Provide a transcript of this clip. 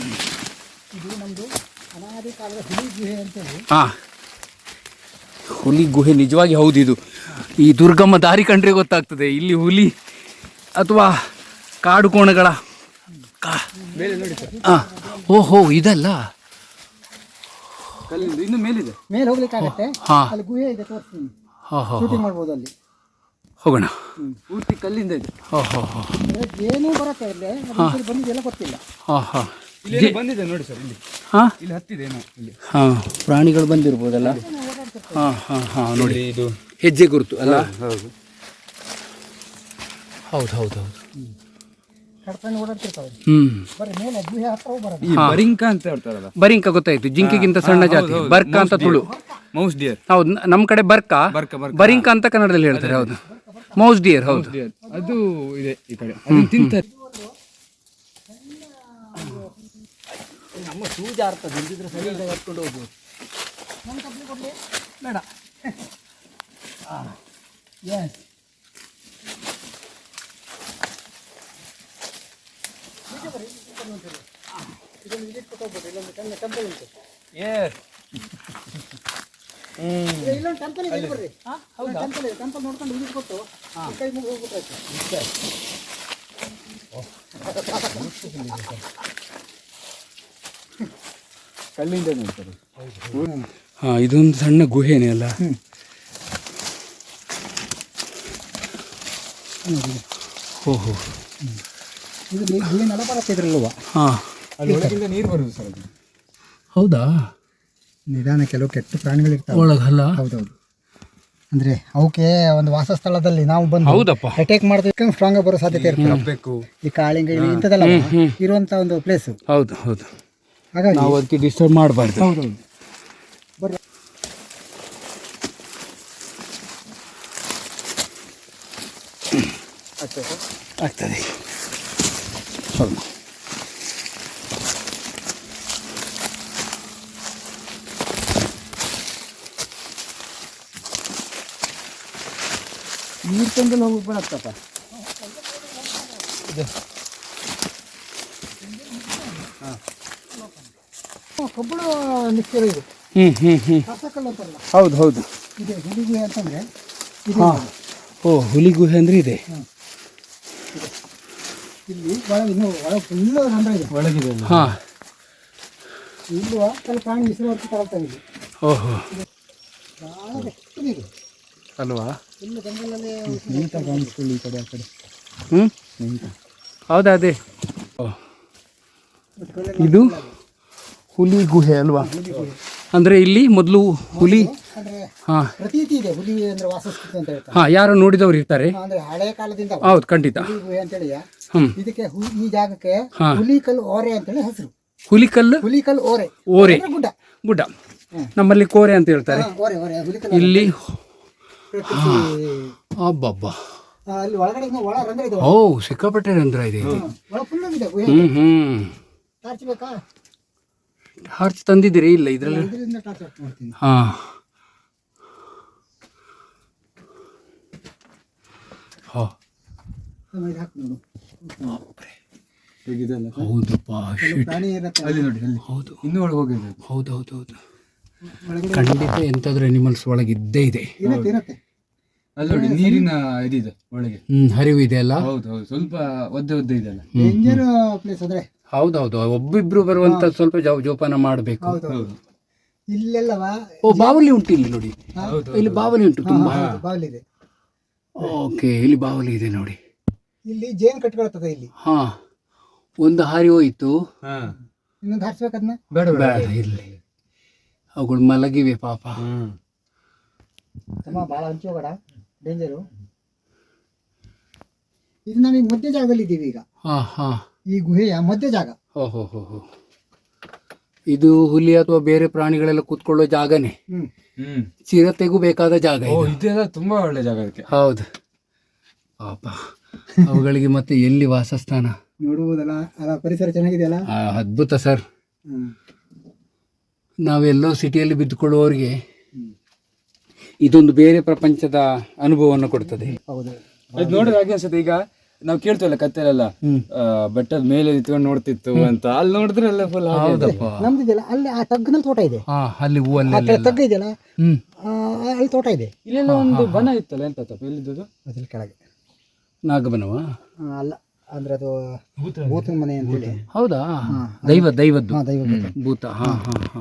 ಇದು ನಮ್ಮದು ಅನಾದಿ ಕಾಲದ ಹುಲಿ ಗುಹೆ ಅಂತೇಳಿ. ಹಾ. ಹುಲಿ ಗುಹೆ ನಿಜವಾಗಿ ಹೌದು ಇದು. ಈ ದುರ್ಗಮ್ಮ ದಾರಿ ಕಂಡ್ರೆ ಗೊತ್ತಾಗ್ತದೆ. ಇಲ್ಲಿ ಹುಲಿ ಅಥವಾ ಕಾಡು ಕೋಣಗಳ ಕಾ- ಆ, ಓಹೋ ಇದಲ್ಲ? ಇನ್ನು ಮೇಲಿದೆ. ಮೇಲೆ ಹೋಗ್ಲಿಕ್ಕೆ ಹಾಂ ಹಾ. ಅಲ್ಲಿ ಗುಹೆ ಇದೆ ತೋರಿಸ್ತೀನಿ. ಹಾಂ ಹೋ ಶೂಟಿಂಗ್ ಮಾಡ್ಬೋದು ಅಲ್ಲಿ. ಹೋಗೋಣ. ಪೂರ್ತಿ ಕಲ್ಲಿಂದ ಇದೆ. ಹೋ ಹೋ ಹೋ. ಅಂದ್ರೆ ಏನೂ ಬರುತ್ತೆ ಅಲ್ಲಿ ಬಂದಿದೆಲ್ಲ ಗೊತ್ತಿಲ್ಲ. ಹಾ ಹಾ. ಇಲ್ಲಿ ಬಂದಿದೆ ನೋಡಿ ಸರ್ ಇಲ್ಲಿ. ಹಾ? ಇಲ್ಲಿ ಹತ್ತಿದೆ ಏನೋ ಇಲ್ಲಿ. ಹಾ. ಪ್ರಾಣಿಗಳು ಬಂದಿರ್ಬೋದಲ್ಲ? ಹಾ ಹಾ ಹಾ ನೋಡಿ. ಇದು ಹೆಜ್ಜೆ ಗುರುತು ಅಲ್ಲ? ಹೌದು. ಹೌದು ಹೌದು ಹೌದು. ಬರಿಂಕ ಅಂತ ಹೇಳ್ತಾರಲ್ಲ. ಬರಿಂಕ ಗೊತ್ತಾಯ್ತು ಜಿಂಕೆಗಿಂತ ಸಣ್ಣ ಜಾತಿ. ಬರ್ಕ ಅಂತ ತುಳು. Mouse dear. ಹೌದು ನಮ್ಮ ಕಡೆ ಬರ್ಕ. ಬರ್ಕ ಅಂತ ಕನ್ನಡದಲ್ಲಿ ಹೇಳ್ತಾರೆ ಹೌದು. ಮೌಸ್ ಡಿಯರ್ ಹೌದು. ಅದು ಇದೆ ಈ ಕಡೆ. ತಿಂತಾರೆ. ನಮ್ಮ ಶೂಜ್ ಜಾರ್ತದೆ ಇಲ್ದಿದ್ರೆ ಸರಿ ಇಲ್ಲ ಎತ್ಕೊಂಡು ಹೋಗ್ಬೋದು ಕಪ್ಪಲಿ ಕೊಡಲಿ. ಬೇಡ. ಎಸ್ ಇದೊಂದು ವಿಸಿಟ್ ಕೊಟ್ಟು ಇಲ್ಲೊಂದು ಸಣ್ಣ ಟೆಂಪಲ್ ಉಂಟು ಇಲ್ಲೊಂದು ಟೆಂಪಲ್ ಇದೆ ಇಲ್ಲಿ ಹೌದು ಟೆಂಪಲ್ ಇದೆ ಟೆಂಪಲ್ ನೋಡ್ಕೊಂಡು ವಿಸಿಟ್ ಕೊಟ್ಟು ಕೈ ಮುಗಿ ಹೋಗ್ಬಿಟ್ರಾಯ್ತು ಕಲ್ಲಿಂದ ನೋಡ್ತಾರೆ. ಹಾ ಇದೊಂದು ಸಣ್ಣ ಗುಹೆನೇ ಅಲ್ಲ? ಓಹೋ ಇದು ಗುಹೆ ನಡಬರತ್ತೆ ಇದ್ರಲ್ವ? ಹಾ. ಅಲ್ಲಿ ಒಳಗಿಂದ ನೀರು ಬರುದು ಸರ್ ಅದು. ಹೌದಾ? ನಿಧಾನ ಕೆಲವು ಕೆಟ್ಟ ಪ್ರಾಣಿಗಳಿರ್ತಾವೆ. ಒಳಗಲ್ಲ? ಹೌದೌದು. ಅಂದ್ರೆ ಅವಕ್ಕೆ ಒಂದು ವಾಸಸ್ಥಳದಲ್ಲಿ ನಾವು ಬಂದು ಹೌದಪ್ಪ. ಅಟ್ಯಾಕ್ ಮಾಡೋದಕ್ಕೆ ಸ್ಟ್ರಾಂಗ್ ಬರೋ ಸಾಧ್ಯತೆ ಇರ್ತದೆ. ಈ ಕಾಳಿಂಗ ಇಲಿ ಇಂಥದ್ದೆಲ್ಲ ಇರುವಂತ ಒಂದು ಪ್ಲೇಸ್ ಹೌದು ಹೌದು. ಹಾಗಾಗಿ ನಾವು ಅದಕ್ಕೆ ಡಿಸ್ಟರ್ಬ್ ಮಾಡಬಾರ್ದು ಹೌದೌದು ಬರ್ರಿ. ಆಗ್ತದೆ. ಹೌದು ನೀರು ತಂದಲ್ಲಿ ಹೋಗಿ ಬರತ್ತಪ್ಪ? ಕಬ್ಬಣ ನಿಶ್ಚಯ ಇದು. ಹ್ಮ್ ಹ್ಮ್ ಹ್ಮ್. ಕಸಕಲ್ಲು ಅಂತಾರಲ್ಲ ಹೌದು ಹೌದು. ಇದೆ ಹುಡುಗಿ ಅಂತಂದ್ರೆ ಇದು ಹಾ. ಓ ಹುಲಿ ಗುಹೆ ಅಂದ್ರೆ ಇದೆ. ಇಲ್ಲಿ ಒಳಗೆ ಇನ್ನೂ ಒಳಗೆ ಫುಲ್ ರಂಧ್ರ ಇದೆ. ಒಳಗಿದೆ ಹಾ. ಇಲ್ಲೂ ಕೆಲವು ಪ್ರಾಣಿ ಹೆಸರು ತಗೊಳ್ತಾ ಇದೆ. ಓಹೋ. ಭಾಳ ಕೆಟ್ಟದಿದೆ ಅಲ್ವಾ? ಫುಲ್ ಜಂಗಲಲ್ಲಿ ನಿಂತ ಕಾಣಿಸ್ಕೊಳ್ಳಿ ಈ ಕಡೆ ಆ ಕಡೆ. ಹ್ಮ್? ನಿಂತ ಹೌದಾ ಅದೇ. ಓ. ಇದು? ಹುಲಿ ಗುಹೆ ಅಲ್ವಾ? ಅಂದ್ರೆ ಇಲ್ಲಿ ಮೊದಲು ಹುಲಿ ಹಾ. ಇದೆ ಹುಲಿ ಅಂದ್ರೆ ಹಾ ಯಾರು ನೋಡಿದವರು ಇರ್ತಾರೆ. ಅಂದ್ರೆ ಹಳೆ ಕಾಲದಿಂದ ಹೌದು ಖಂಡಿತ. ಹುಲಿ ಇದಕ್ಕೆ ಈ ಜಾಗಕ್ಕೆ ಹುಲಿಕಲ್ಲು? ಹುಲಿಕಲ್ ಓರೆ. ಅಂತೇಳಿ ಹೆಸರು ಹುಲಿಕಲ್ಲು ಹುಲಿಕಲ್ಲು ಓರೆ ಓರೆ ಗುಡ್ಡ. ಗುಡ್ಡ ನಮ್ಮಲ್ಲಿ ಕೋರೆ ಅಂತ ಹೇಳ್ತಾರೆ. ಇಲ್ಲಿ ಅಬ್ಬಬ್ಬ. ಆ, ಓ ಸಿಕ್ಕಾಪಟ್ಟೆ ರಂಧ್ರ ಇದೆ ಹ್ಮ್ ಹ್ಮ್. ಹಾರ್ಚ್ ತಂದಿದ್ದೀರಿ? ಇಲ್ಲ ಇದರಲ್ಲಿ ಇದರಿಂದ ಟಾರ್ಚ್ ಹಾಕಿ ಮಾಡ್ತೀನಿ. ಹಾ. ಹೌದಪ್ಪ ಹೌದು. ಹೌದು ಹೌದು ಹೌದು ಖಂಡಿತ ಎಂತಾದ್ರೂ ಅನಿಮಲ್ಸ್ ಒಳಗೆ ಇದ್ದೇ ಇದೆ ಅಲ್ಲಿ ನೋಡಿ ನೀರಿನ ಇದಿದೆ ಒಳಗೆ. ಹ್ಮ್ ಹರಿವು ಇದೆ ಅಲ್ಲ? ಹೌದು ಹೌದು. ಸ್ವಲ್ಪ ಒದ್ದೆ ಒದ್ದೆ ಇದೆಲ್ಲ ಡೇಂಜರ್ ಪ್ಲೇಸ್ ಅಂದ್ರೆ? ಹೌದೌದು ಒಬ್ಬಿಬ್ರು ಬರುವಂತ ಸ್ವಲ್ಪ ಜೋ- ಜೋಪಾನ ಮಾಡಬೇಕು. ಹೌದು ಹೌದು. ಇಲ್ಲೆಲ್ಲವ? ಓ ಬಾವಲಿ ಉಂಟು ಇಲ್ಲಿ ನೋಡಿ. ಹೌದು ಇಲ್ಲಿ ಬಾವಲಿ ಉಂಟು ತುಂಬಾ. ಬಾಗಿಲಿದೆ ಓಕೆ ಇಲ್ಲಿ ಬಾವಲಿ ಇದೆ ನೋಡಿ. ಇಲ್ಲಿ ಜೇನ್ ಕಟ್ಕೊಳ್ತದೆ ಇಲ್ಲಿ? ಹಾ ಒಂದು ಹಾರಿ ಹೋಯ್ತು. ಹಾ. ಇನ್ನೊಂದು ಹಾರಿಸ್ಬೇಕದ್ನ ಬೇಡ ಬೇಡ. ಬೇಡ ಇಲ್ಲಿ ಅವುಗಳು ಮಲಗಿವೆ ಪಾಪ. ಹ್ಮ್. ತಮ್ಮ ಭಾಳ ಹಂಚೋಬೇಡ ಡೇಂಜರು ಇದು ನಾವೀಗ ಮಧ್ಯ ಜಾಗದಲ್ಲಿ ಇದ್ದೀವಿ ಈಗ. ಹಾ ಹಾ. ಈ ಗುಹೆಯ ಮಧ್ಯ ಜಾಗ. ಹೋ ಹೋ ಹೋ ಹೋ. ಇದು ಹುಲಿ ಅಥವಾ ಬೇರೆ ಪ್ರಾಣಿಗಳೆಲ್ಲ ಕೂತ್ಕೊಳ್ಳೋ ಜಾಗನೇ. ಹ್ಮ್. ಹ್ಮ್. ಚಿರತೆಗೂ ಬೇಕಾದ ಜಾಗ ಓ ಇದು. ಇದೆಲ್ಲ ತುಂಬಾ ಒಳ್ಳೆ ಜಾಗ ಅದಕ್ಕೆ ಹೌದು. ಪಾಪ. ಅವುಗಳಿಗೆ ಮತ್ತೆ ಎಲ್ಲಿ ವಾಸಸ್ಥಾನ? ನೋಡುವುದಲ್ಲ ಅಲ್ಲ ಪರಿಸರ ಚೆನ್ನಾಗಿದೆಯಲ್ಲ? ಆ, ಅದ್ಭುತ ಸರ್. ಹ್ಮ್. ನಾವೆಲ್ಲೋ ಸಿಟಿಯಲ್ಲಿ ಬಿದ್ದುಕೊಳ್ಳುವವರಿಗೆ ಇದೊಂದು ಬೇರೆ ಪ್ರಪಂಚದ ಅನುಭವವನ್ನು ಕೊಡ್ತದೆ. ಹೌದು. ಅದು ನೋಡಿದ್ರೆ ಹಾಗೆ ಅನ್ಸುತ್ತೆ. ಈಗ ನಾವು ಕೇಳ್ತೇವೆ ಕತ್ತೆಲೆಲ್ಲ ಬೆಟ್ಟದ ಮೇಲೆ ನಿಂತ್ಕೊಂಡು ನೋಡ್ತಿತ್ತು ಅಂತ. ಅಲ್ಲಿ ನೋಡಿದ್ರೆ ಎಲ್ಲ ಫುಲ್ ಹೌದಪ್ಪ ನಮ್ದು ಅಲ್ಲಿ ಆ ತಗ್ಗನಲ್ಲಿ ತೋಟ ಇದೆ. ಹಾ ಅಲ್ಲಿ ಹೂ ಆ ಅಲ್ಲಿ ಕಡೆ ತಗ್ಗ ಇದೆಯಲ್ಲ ಹ್ಮ್. ಅಲ್ಲಿ ತೋಟ ಇದೆ. ಇಲ್ಲೆಲ್ಲ ಒಂದು ಬನ ಇತ್ತಲ್ಲ ಎಂತ ತಪ್ಪ? ಎಲ್ಲಿದ್ದು ಅದ್ರ ಕೆಳಗೆ. ನಾಗಬನವ? ಅಲ್ಲ ಅಂದ್ರೆ ಅದು ಭೂತನ ಮನೆ ಅಂತೇಳಿ ಹೌದಾ? ದೈವ ದೈವದ್ದು. ದೈವ ಭೂತ. ಹಾ ಹಾ ಹಾ.